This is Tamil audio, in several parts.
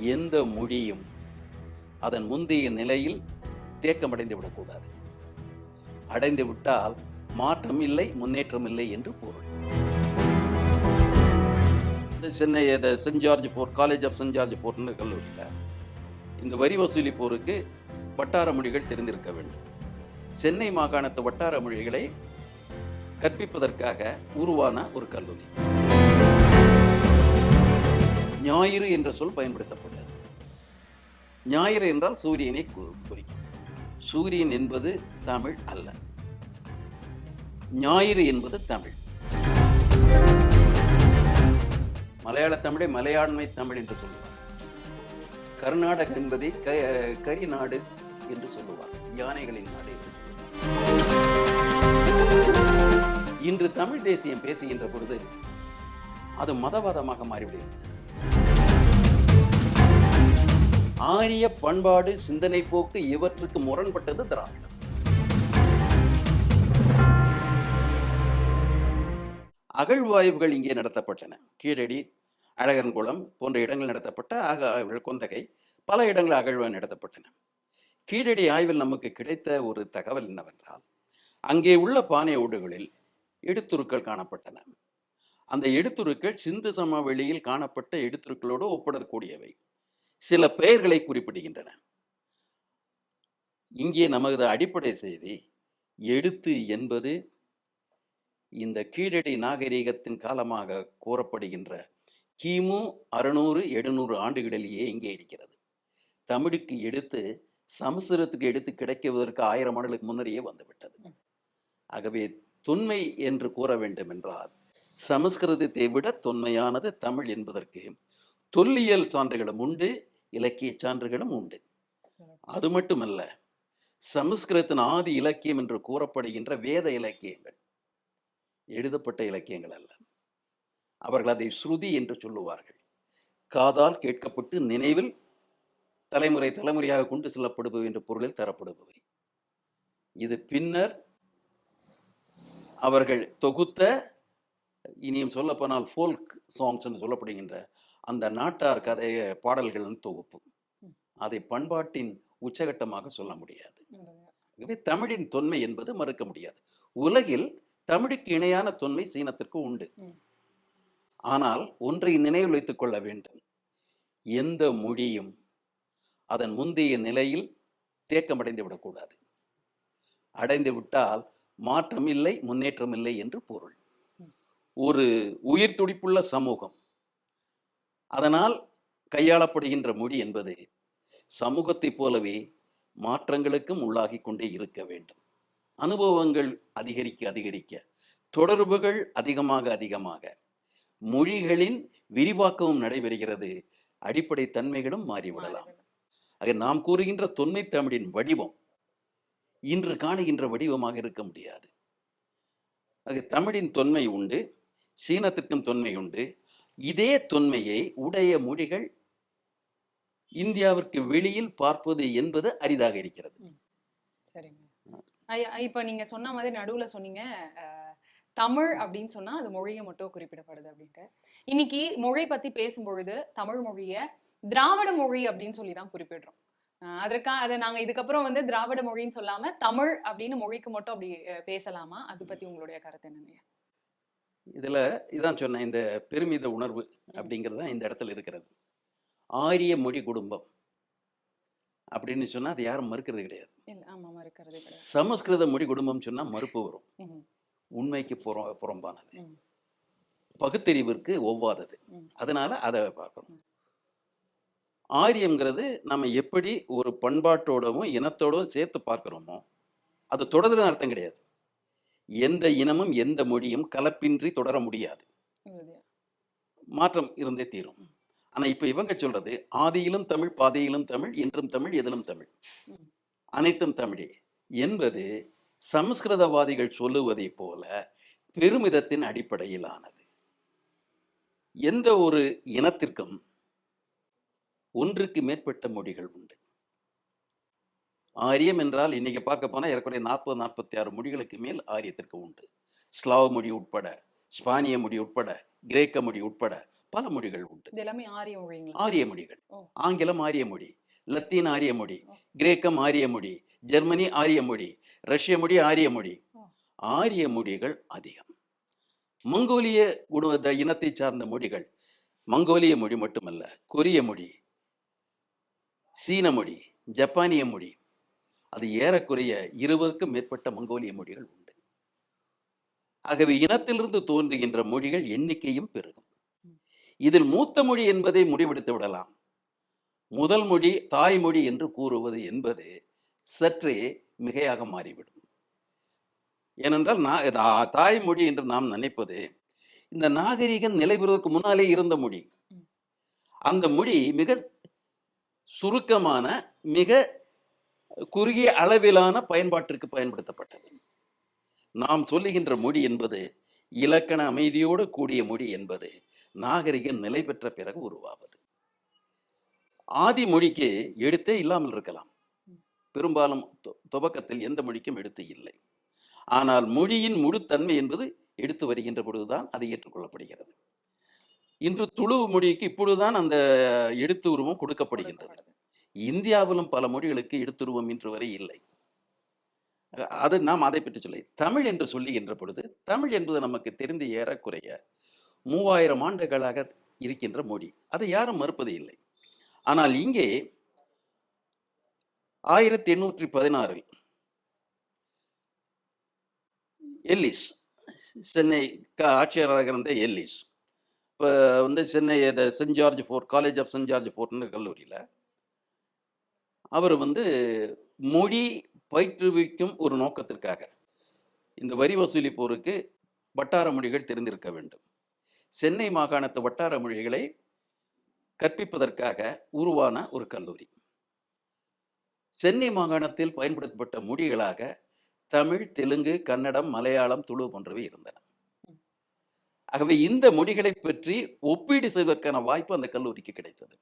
எந்த மொழியும் அதன் முந்தைய நிலையில் தேக்கமடைந்து விடக்கூடாது. அடைந்து விட்டால் மாற்றம் இல்லை முன்னேற்றம் இல்லை என்று பொருள். இந்த Chennai Saint George Fort college of Saint George ஃபோர்ட்னு கல்லூரியில் இந்த வரி வசூலிப்போருக்கு வட்டார மொழிகள் தெரிந்திருக்க வேண்டும். சென்னை மாகாணத்து வட்டார மொழிகளை கற்பிப்பதற்காக உருவான ஒரு கல்லூரி. ஞாயிறு என்ற சொல் பயன்படுத்தப்படும். ஞாயிறு என்றால் சூரியனை குறிக்கும். சூரியன் என்பது தமிழ் அல்ல. ஞாயிறு என்பது தமிழ். மலையாள தமிழை மலையாண்மை தமிழ் என்று சொல்லுவார். கர்நாடகம் என்பதை க கரி நாடு என்று சொல்லுவார். யானைகளின் நாடு என்று சொல்லுவார். இன்று தமிழ் தேசியம் பேசுகின்ற பொழுது அது மதவாதமாக மாறிவிடுகிறது. ஆரிய பண்பாடு சிந்தனை போக்கு இவற்றுக்கு முரண்பட்டது திராவிடம். அகழ்வாய்வுகள் இங்கே நடத்தப்பட்டன. கீழடி அழகன்குளம் போன்ற இடங்கள் நடத்தப்பட்ட அக கொந்தகை பல இடங்கள் அகழ்வாய் நடத்தப்பட்டன. கீழடி ஆய்வில் நமக்கு கிடைத்த ஒரு தகவல் என்னவென்றால் அங்கே உள்ள பானை ஓடுகளில் எடுத்துருக்கள் காணப்பட்டன. அந்த எடுத்துருக்கள் சிந்து சமவெளியில் காணப்பட்ட எடுத்துருக்களோடு ஒப்பிடக்கூடியவை. சில பெயர்களை குறிப்பிடுகின்றன. இங்கே நமது அடிப்படை செய்தி எழுத்து என்பது இந்த கீழடி நாகரிகத்தின் காலமாக கூறப்படுகின்ற கிமு அறுநூறு எழுநூறு ஆண்டுகளிலேயே இங்கே இருக்கிறது. தமிழுக்கு எடுத்து சமஸ்கிருதத்துக்கு எடுத்து கிடைக்குவதற்கு ஆயிரம் ஆண்டுகளுக்கு முன்னரே வந்துவிட்டது. ஆகவே தொன்மை என்று கூற வேண்டும் என்றால் சமஸ்கிருதத்தை விட தொன்மையானது தமிழ் என்பதற்கு தொல்லியல் சான்றுகளும் உண்டு இலக்கிய சான்றுகளும் உண்டு. அது மட்டுமல்ல சமஸ்கிருதத்தின் ஆதி இலக்கியம் என்று கூறப்படுகின்ற வேத இலக்கியங்கள் எழுதப்பட்ட இலக்கியங்கள் அல்ல. அவர்கள் அதை ஸ்ருதி என்று சொல்லுவார்கள். காதால் கேட்கப்பட்டு நினைவில் தலைமுறை தலைமுறையாக கொண்டு செல்லப்படுபவை என்ற பொருளில் தரப்படுபவை. இது பின்னர் அவர்கள் தொகுத்த இனியும் சொல்லப்போனால் ஃபோல்க் சாங்ஸ் என்று சொல்லப்படுகின்ற அந்த நாட்டார் கதை பாடல்களின் தொகுப்பு. அதை பண்பாட்டின் உச்சகட்டமாக சொல்ல முடியாது. ஆகவே தமிழின் தொன்மை என்பது மறுக்க முடியாது. உலகில் தமிழுக்கு இணையான தொன்மை சீனத்திற்கு உண்டு. ஆனால் ஒன்றை நினைவில் வைத்துக் கொள்ள வேண்டும். எந்த மொழியும் அதன் முந்தைய நிலையில் தேக்கமடைந்து விடக்கூடாது. அடைந்து விட்டால் மாற்றம் இல்லை முன்னேற்றம் இல்லை என்று பொருள். ஒரு உயிர் துடிப்புள்ள சமூகம் அதனால் கையாளப்படுகின்ற மொழி என்பது சமூகத்தைப் போலவே மாற்றங்களுக்கும் உள்ளாகி கொண்டே இருக்க வேண்டும். அனுபவங்கள் அதிகரிக்க அதிகரிக்க தொடர்புகள் அதிகமாக அதிகமாக மொழிகளின் விரிவாக்கமும் நடைபெறுகிறது. அடிப்படை தன்மைகளும் மாறிவிடலாம். ஆக நாம் கூறுகின்ற தொன்மை தமிழின் வடிவம் இன்று காணுகின்ற வடிவமாக இருக்க முடியாது. ஆக தமிழின் தொன்மை உண்டு சீனத்திற்கும் தொன்மை உண்டு இதே தொன்மையை உடைய மொழிகள் இந்தியாவிற்கு வெளியில் பார்ப்பது என்பது அரிதாக இருக்கிறது. சரிங்க. ஐயா நீங்க சொன்ன மாதிரி நடுவுல சொன்னீங்க. தமிழ் அப்படின்னு சொன்னா அது மொழியை மட்டும் குறிப்பிடப்படுது அப்படின்ட்டு. இன்னைக்கு மொழி பத்தி பேசும்பொழுது தமிழ் மொழிய திராவிட மொழி அப்படின்னு சொல்லி தான் குறிப்பிடுறோம். அதற்கா அதை நாங்க இதுக்கப்புறம் வந்து திராவிட மொழின்னு சொல்லாம தமிழ் அப்படின்னு மொழிக்கு மட்டும் அப்படி பேசலாமா? அது பத்தி உங்களுடைய கருத்து என்னங்க? இதுல இதான் சொன்னேன் இந்த பெருமித உணர்வு அப்படிங்கிறது தான் இந்த இடத்துல இருக்கிறது. ஆரிய மொழி குடும்பம் அப்படின்னு சொன்னா அது யாரும் மறுக்கிறது கிடையாது. சமஸ்கிருத மொழி குடும்பம் சொன்னா மறுப்பு வரும். உண்மைக்கு புற புறம்பானது. பகுத்தறிவிற்கு ஒவ்வாதது. அதனால அதை பார்க்கணும். ஆரியம்ங்கிறது நம்ம எப்படி ஒரு பண்பாட்டோடவும் இனத்தோடவும் சேர்த்து பார்க்கிறோமோ அது தொடர்ந்து அர்த்தம் கிடையாது. எந்த இனமும் எந்த மொழியும் கலப்பின்றி தொடர முடியாது. மாற்றம் இருந்தே தீரும். ஆனா இப்ப இவங்க சொல்றது ஆதியிலும் தமிழ் பாதியிலும் தமிழ் என்றும் தமிழ் எதிலும் தமிழ். அனைத்தும் தமிழே என்பது சமஸ்கிருதவாதிகள் சொல்லுவதைப் போல பெருமிதத்தின் அடிப்படையிலானது. எந்த ஒரு இனத்திற்கும் ஒன்றுக்கு மேற்பட்ட மொழிகள் உண்டு. ஆரியம் என்றால் இன்னைக்கு பார்க்க போனா ஏறக்குறைய நாற்பது நாற்பத்தி ஆறு மொழிகளுக்கு மேல் ஆரியத்திற்கு உண்டு ஸ்லாவ் மொழி உட்பட ஸ்பானிய மொழி உட்பட கிரேக்க மொழி உட்பட பல மொழிகள் உண்டு எல்லாமே ஆரிய மொழிங்களா ஆரிய மொழிகள். ஆங்கிலம் ஆரிய மொழி லத்தீன் ஆரிய மொழி. கிரேக்கம் ஆரிய மொழி ஜெர்மனி ஆரிய மொழி ரஷ்ய மொழி ஆரிய மொழி. ஆரிய மொழிகள் அதிகம் மங்கோலிய உணவ இனத்தை சார்ந்த மொழிகள் மங்கோலிய மொழி மட்டுமல்ல கொரிய மொழி சீன மொழி ஜப்பானிய மொழி அது ஏறக்குறைய இருபதுக்கும் மேற்பட்ட மங்கோலிய மொழிகள் உண்டு. ஆகவே இனத்திலிருந்து தோன்றுகின்ற மொழிகள் எண்ணிக்கையும் பெருகும். இதில் மூத்த மொழி என்பதை முடிவெடுத்து விடலாம். முதல் மொழி தாய்மொழி என்று கூறுவது என்பது சற்றே மிகையாக மாறிவிடும். ஏனென்றால் நா- தா- தாய்மொழி என்று நாம் நினைப்பது இந்த நாகரிகம் நிலை பெறுவதற்கு முன்னாலே இருந்த மொழி. அந்த மொழி மிக சுருக்கமான மிக குறுகிய அளவிலான பயன்பாட்டிற்கு பயன்படுத்தப்பட்டது. நாம் சொல்லுகின்ற மொழி என்பது இலக்கண அமைதியோடு கூடிய மொழி என்பது நாகரிகம் நிலை பெற்ற பிறகு உருவாவது. ஆதி மொழிக்கு எழுத்தே இல்லாமல் இருக்கலாம். பெரும்பாலும் தொ- துவக்கத்தில் எந்த மொழிக்கும் எடுத்து இல்லை. ஆனால் மொழியின் முழுத்தன்மை என்பது எடுத்து வருகின்ற பொழுதுதான் அது ஏற்றுக்கொள்ளப்படுகிறது. இன்று துளு மொழிக்கு இப்பொழுதுதான் அந்த எழுத்து உருவம் கொடுக்கப்படுகின்றது. இந்தியாவிலும் பல மொழிகளுக்கு எழுத்துருவம் இன்று வரை இல்லை. அது நாம் அதை பற்றி சொல்ல. தமிழ் என்று சொல்லுகின்ற பொழுது தமிழ் என்பது நமக்கு தெரிந்து ஏறக்குறைய மூவாயிரம் ஆண்டுகளாக இருக்கின்ற மொழி. அதை யாரும் மறுப்பது இல்லை. ஆனால் இங்கே ஆயிரத்தி எண்ணூற்றி பதினாறில் எல்லிஸ் சென்னை க- ஆட்சியராக இருந்த எல்லிஸ் இப்போ வந்து Chennai Saint George Fort college of Saint George ஃபோர்ட்னு கல்லூரியில் அவர் வந்து மொழி பயிற்றுவிக்கும் ஒரு நோக்கத்திற்காக இந்த வரி வசூலிப்போருக்கு வட்டார மொழிகள் தெரிந்திருக்க வேண்டும். சென்னை மாகாணத்து வட்டார மொழிகளை கற்பிப்பதற்காக உருவான ஒரு கல்லூரி. சென்னை மாகாணத்தில் பயன்படுத்தப்பட்ட மொழிகளாக தமிழ் தெலுங்கு கன்னடம் மலையாளம் துளு போன்றவை இருந்தன. ஆகவே இந்த மொழிகளை பற்றி ஒப்பீடு செய்வதற்கான வாய்ப்பு அந்த கல்லூரிக்கு கிடைத்தது.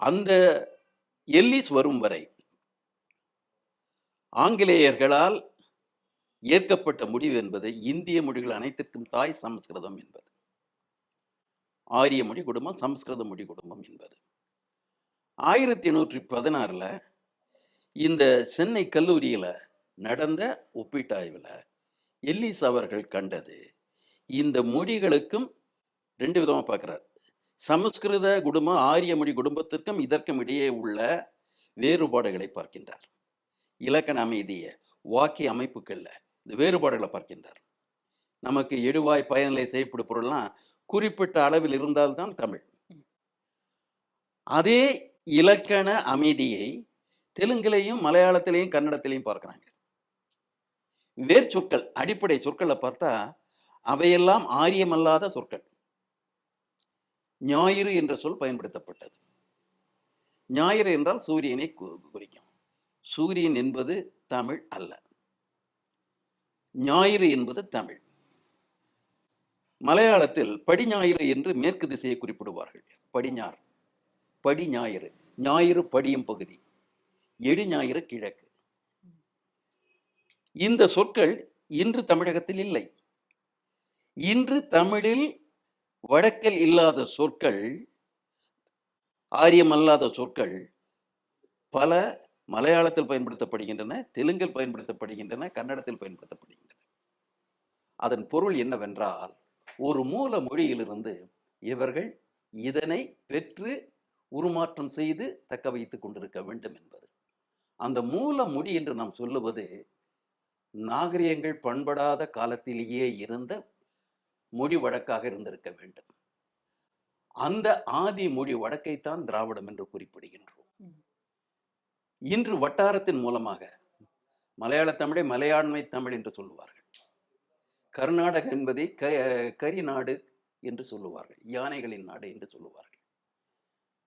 அந்த எல்லிஸ் வரும் வரை ஆங்கிலேயர்களால் ஏற்கப்பட்ட முடிவு என்பது இந்திய மொழிகள் அனைத்திற்கும் தாய் சமஸ்கிருதம் என்பது. ஆரிய மொழி குடும்பம் சமஸ்கிருத மொழி குடும்பம் என்பது. ஆயிரத்தி எண்ணூற்றி பதினாறில் இந்த சென்னை கல்லூரியில் நடந்த ஒப்பீட்டாய்வில் எல்லிஸ் அவர்கள் கண்டது இந்த மொழிகளுக்கும் ரெண்டு விதமாக பார்க்குறார். சமஸ்கிருத குடும்பம் ஆரிய மொழி குடும்பத்திற்கும் இதற்கும் இடையே உள்ள வேறுபாடுகளை பார்க்கின்றார். இலக்கண அமைதியை வாக்கிய அமைப்புகள்ல இந்த வேறுபாடுகளை பார்க்கின்றார். நமக்கு எழுவாய் பயனிலை செய்யப்படும் பொருள்லாம் குறிப்பிட்ட அளவில் இருந்தால்தான் தமிழ். அதே இலக்கண அமைதியை தெலுங்குலையும் மலையாளத்திலையும் கன்னடத்திலையும் பார்க்கறாங்க. வேர் சொற்கள் அடிப்படை சொற்களை பார்த்தா அவையெல்லாம் ஆரியமல்லாத சொற்கள். ஞாயிறு என்ற சொல் பயன்படுத்தப்பட்டது. ஞாயிறு என்றால் சூரியனை குறிக்கும். சூரியன் என்பது தமிழ் அல்ல. ஞாயிறு என்பது தமிழ். மலையாளத்தில் படிஞாயிறு என்று மேற்கு திசையை குறிப்பிடுவார்கள். படிஞார் படி ஞாயிறு ஞாயிறு படியும் பகுதி. எடு ஞாயிறு கிழக்கு. இந்த சொற்கள் இன்று தமிழகத்தில் இல்லை. இன்று தமிழில் வழக்கில் இல்லாத சொற்கள் ஆரியம் அல்லாத சொற்கள் பல மலையாளத்தில் பயன்படுத்தப்படுகின்றன தெலுங்கில் பயன்படுத்தப்படுகின்றன கன்னடத்தில் பயன்படுத்தப்படுகின்றன. அதன் பொருள் என்னவென்றால் ஒரு மூல மொழியிலிருந்து இவர்கள் இதனை பெற்று உருமாற்றம் செய்து தக்க வைத்துக் கொண்டிருக்க வேண்டும் என்பது. அந்த மூல மொழி என்று நாம் சொல்லுவது நாகரிகங்கள் பண்படாத காலத்திலேயே இருந்த மொழி வழக்காக இருந்திருக்க வேண்டும். அந்த ஆதி மொழி வழக்கைத்தான் திராவிடம் என்று குறிப்பிடுகின்றோம். இன்று வட்டாரத்தின் மூலமாக மலையாள தமிழை மலையாண்மை தமிழ் என்று சொல்லுவார்கள். கர்நாடக என்பதை க கரி நாடு என்று சொல்லுவார்கள். யானைகளின் நாடு என்று சொல்லுவார்கள்.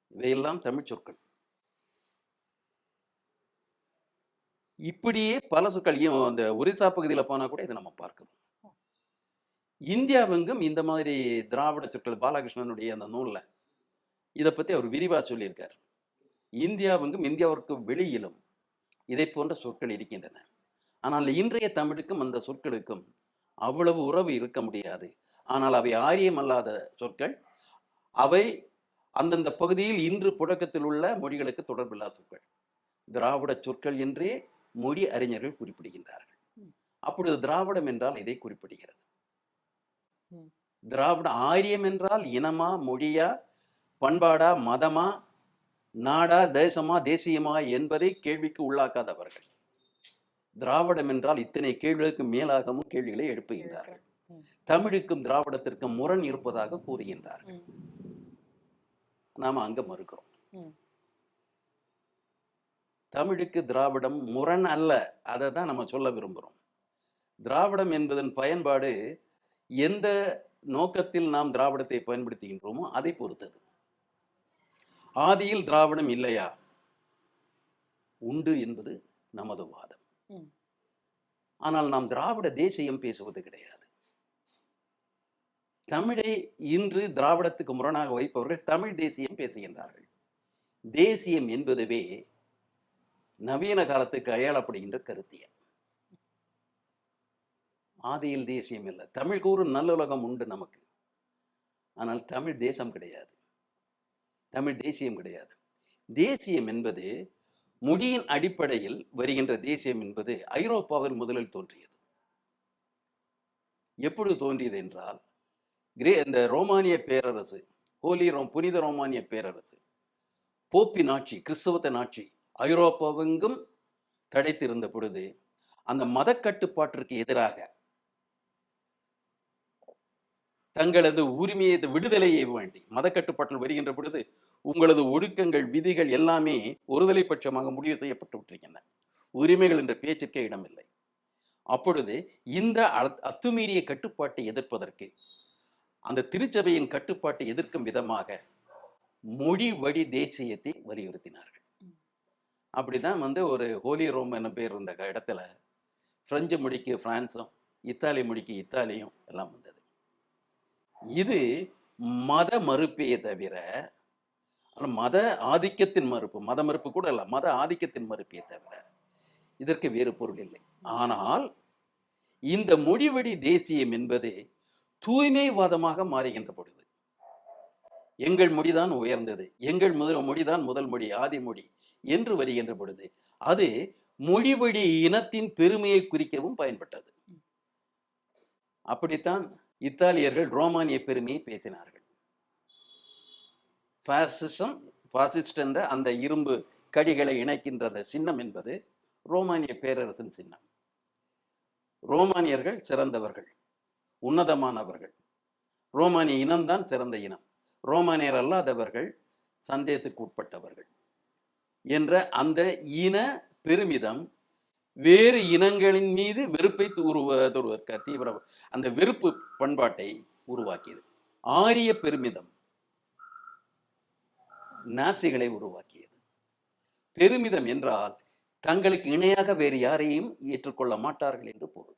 இவையெல்லாம் தமிழ் சொற்கள். இப்படியே பல சொற்கள் அந்த ஒரிசா பகுதியில் போனா கூட இதை நம்ம பார்க்கிறோம். இந்தியாவெங்கும் இந்த மாதிரி திராவிட சொற்கள் பாலகிருஷ்ணனுடைய அந்த நூலில் இதை பற்றி அவர் விரிவாக சொல்லியிருக்கார். இந்தியாவெங்கும் இந்தியாவிற்கு வெளியிலும் இதை போன்ற சொற்கள் இருக்கின்றன. ஆனால் இன்றைய தமிழுக்கும் அந்த சொற்களுக்கும் அவ்வளவு உறவு இருக்க முடியாது. ஆனால் அவை ஆரியம் அல்லாத சொற்கள். அவை அந்தந்த பகுதியில் இன்று புழக்கத்தில் உள்ள மொழிகளுக்கு தொடர்பில்லாத சொற்கள். திராவிட சொற்கள் என்றே மொழி அறிஞர்கள் குறிப்பிடுகின்றார்கள். அப்பொழுது திராவிடம் என்றால் இதை குறிப்பிடுகிறது. திராவிட ஆரியம் என்றால் இனமா மொழியா பண்பாடா மதமா நாடா தேசமா தேசியமா என்பதை கேள்விக்கு உள்ளாக்காதவர்கள். திராவிடம் என்றால் இத்தனை கேள்விகளுக்கு மேலாகவும் கேள்விகளை எழுப்புகின்றார்கள். தமிழுக்கும் திராவிடத்திற்கும் முரண் இருப்பதாக கூறுகின்றார்கள். நாம அங்க மறுக்கிறோம். தமிழுக்கு திராவிடம் முரண் அல்ல அதை தான் நம்ம சொல்ல விரும்புகிறோம் திராவிடம் என்பதன் பயன்பாடு எந்த நோக்கத்தில் நாம் திராவிடத்தை பயன்படுத்துகின்றோமோ அதை பொறுத்தது. ஆதியில் திராவிடம் இல்லையா? உண்டு என்பது நமது வாதம். ஆனால் நாம் திராவிட தேசியம் பேசுவது கிடையாது. தமிழை இன்று திராவிடத்துக்கு முரணாக வைப்பவர்கள் தமிழ் தேசியம் பேசுகின்றார்கள். தேசியம் என்பதுவே நவீன காலத்துக்கு அடையாளப்படுகின்ற கருத்தியல். ஆதியில் தேசியம் இல்லை. தமிழ் கூறும் நல்லுலகம் உண்டு நமக்கு. ஆனால் தமிழ் தேசம் கிடையாது. தமிழ் தேசியம் கிடையாது. தேசியம் என்பது முடியின் அடிப்படையில் வருகின்ற தேசியம் என்பது ஐரோப்பாவில் முதலில் தோன்றியது. எப்பொழுது தோன்றியது என்றால் கிரே இந்த ரோமானிய பேரரசு ஹோலி ரோம் புனித ரோமானிய பேரரசு போப்பின் ஆட்சி கிறிஸ்தவத்தின் ஆட்சி ஐரோப்பாவெங்கும் தடைத்திருந்த பொழுது அந்த மத கட்டுப்பாட்டிற்கு எதிராக தங்களது உரிமையை விடுதலையை வேண்டி மத கட்டுப்பாட்டில் வருகின்ற பொழுது உங்களது ஒழுக்கங்கள் விதிகள் எல்லாமே ஒருதலை பட்சமாக முடிவு செய்யப்பட்டு விட்டிருக்கின்றன. உரிமைகள் என்ற பேச்சிற்கே இடமில்லை. அப்பொழுது இந்த அத்துமீறிய கட்டுப்பாட்டை எதிர்ப்பதற்கு அந்த திருச்சபையின் கட்டுப்பாட்டை எதிர்க்கும் விதமாக மொழி வழி தேசியத்தை வலியுறுத்தினார்கள். அப்படிதான் வந்து ஒரு ஹோலி ரோம் என பேர் இருந்த இடத்துல பிரெஞ்சு மொழிக்கு பிரான்ஸும் இத்தாலி மொழிக்கு இத்தாலியும் எல்லாம் இது மத மறுப்பையே தவிர மத ஆதிக்கத்தின் மறுப்பு மத மறுப்பு கூட இல்ல மத ஆதிக்கத்தின் மறுப்பையே தவிர இதற்கு வேறு பொருள் இல்லை. ஆனால் இந்த மொழிவழி தேசியம் என்பது தூய்மைவாதமாக மாறுகின்ற பொழுது எங்கள் மொழிதான் உயர்ந்தது எங்கள் முதல் மொழிதான் முதல் மொழி ஆதி மொழி என்று வருகின்ற பொழுது அது மொழிவழி இனத்தின் பெருமையை குறிக்கவும் பயன்பட்டது. அப்படித்தான் இத்தாலியர்கள் ரோமானிய பெருமையை பேசினார்கள். பாசிசம் ஃபாசிஸ்ட் என்ற அந்த இரும்பு கடிகளை இணைக்கின்ற அந்த சின்னம் என்பது ரோமானிய பேரரசின் சின்னம். ரோமானியர்கள் சிறந்தவர்கள் உன்னதமானவர்கள். ரோமானிய இனம்தான் சிறந்த இனம். ரோமானியர் அல்லாதவர்கள் சந்தேகத்துக்கு உட்பட்டவர்கள். என்ற அந்த இன பெருமிதம் வேறு இனங்களின் மீது வெறுப்பை உருவதற்கு தீவிர அந்த வெறுப்பு பண்பாட்டை உருவாக்கியது. ஆரிய பெருமிதம் நாசிகளை உருவாக்கியது. பெருமிதம் என்றால் தங்களுக்கு இணையாக வேறு யாரையும் ஏற்றுக்கொள்ள மாட்டார்கள் என்று பொருள்.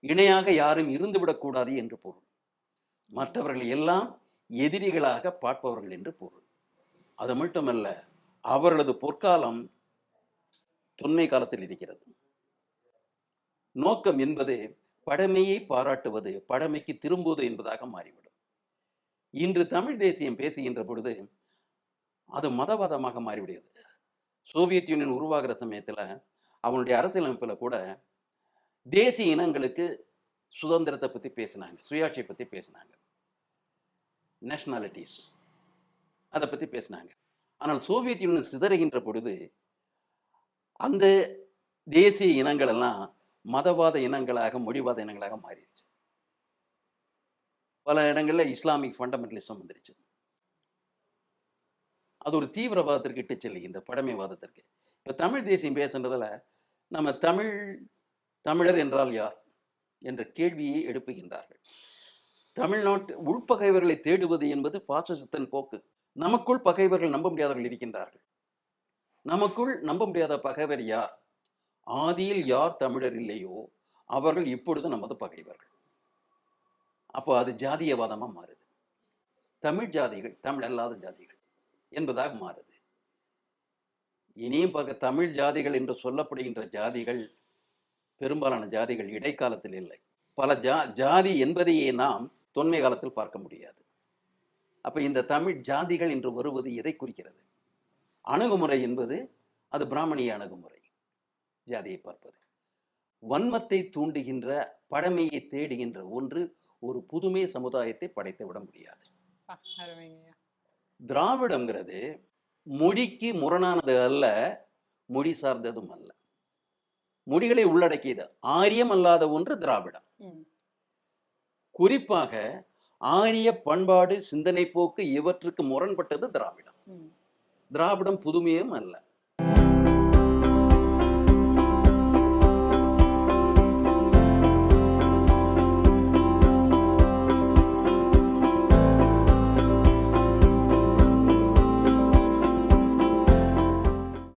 இணையாக யாரும் இருந்துவிடக்கூடாது என்று பொருள். மற்றவர்கள் எல்லாம் எதிரிகளாக பார்ப்பவர்கள் என்று பொருள். அது மட்டுமல்ல அவர்களது பொற்காலம் தொன்மை காலத்தில் இருக்கிறது. நோக்கம் என்பது பழமையை பாராட்டுவது பழமைக்கு திரும்புவது என்பதாக மாறிவிடும். இன்று தமிழ் தேசியம் பேசுகின்ற பொழுது அது மதவாதமாக மாறிவிடுகிறது. சோவியத் யூனியன் உருவாகிற சமயத்தில் அவனுடைய அரசியலமைப்பில் கூட தேசிய இனங்களுக்கு சுதந்திரத்தை பற்றி பேசினாங்க சுயாட்சியை பற்றி பேசினாங்க. நேஷனாலிட்டிஸ் அதை பற்றி பேசினாங்க. ஆனால் சோவியத் யூனியன் சிதறுகின்ற பொழுது அந்த தேசிய இனங்கள் எல்லாம் மதவாத இனங்களாக மொழிவாத இனங்களாக மாறிடுச்சு. பல இடங்களில் இஸ்லாமிக் ஃபண்டமெண்டலிசம் வந்துருச்சு. அது ஒரு தீவிரவாதத்திற்கு இட்டு செல்லுங்க இந்த பழமைவாதத்திற்கு. இப்போ தமிழ் தேசியம் பேசுன்றதில் நம்ம தமிழ் தமிழர் என்றால் யார் என்ற கேள்வியை எழுப்புகின்றார்கள். தமிழ்நாட்டு உள்பகைவர்களை தேடுவது என்பது பாசிசத்தின் போக்கு. நமக்குள் பகைவர்கள் நம்ப முடியாதவர்கள் இருக்கின்றார்கள். நமக்குள் நம்ப முடியாத பகைவர் யார் ஆதியில் யார் தமிழர் இல்லையோ அவர்கள் இப்பொழுது நமது பகைவர்கள். அப்போ அது ஜாதியவாதமா மாறுது. தமிழ் ஜாதிகள் தமிழ் அல்லாத ஜாதிகள் என்பதாக மாறுது. இனியும் பார்க்க தமிழ் ஜாதிகள் என்று சொல்லப்படுகின்ற ஜாதிகள் பெரும்பாலான ஜாதிகள் இடைக்காலத்தில் இல்லை. பல ஜா ஜாதி என்பதையே நாம் தொன்மை காலத்தில் பார்க்க முடியாது. அப்ப இந்த தமிழ் ஜாதிகள் என்று வருவது எதை குறிக்கிறது? அணுகுமுறை என்பது அது பிராமணிய அணுகுமுறை. ஜாதியை பார்ப்பது. வன்மத்தை தூண்டுகின்ற பழமையை தேடுகின்ற ஒன்று ஒரு புதுமை சமுதாயத்தை படைத்து விட முடியாது. திராவிடங்கிறது மொழிக்கு முரணானது அல்ல மொழி சார்ந்ததும் அல்ல. மொழிகளை உள்ளடக்கியது ஆரியம் அல்லாத ஒன்று திராவிடம். குறிப்பாக ஆரிய பண்பாடு சிந்தனை போக்கு இவற்றுக்கு முரண்பட்டது திராவிடம். திராவிடம் புதுமையும் அல்ல.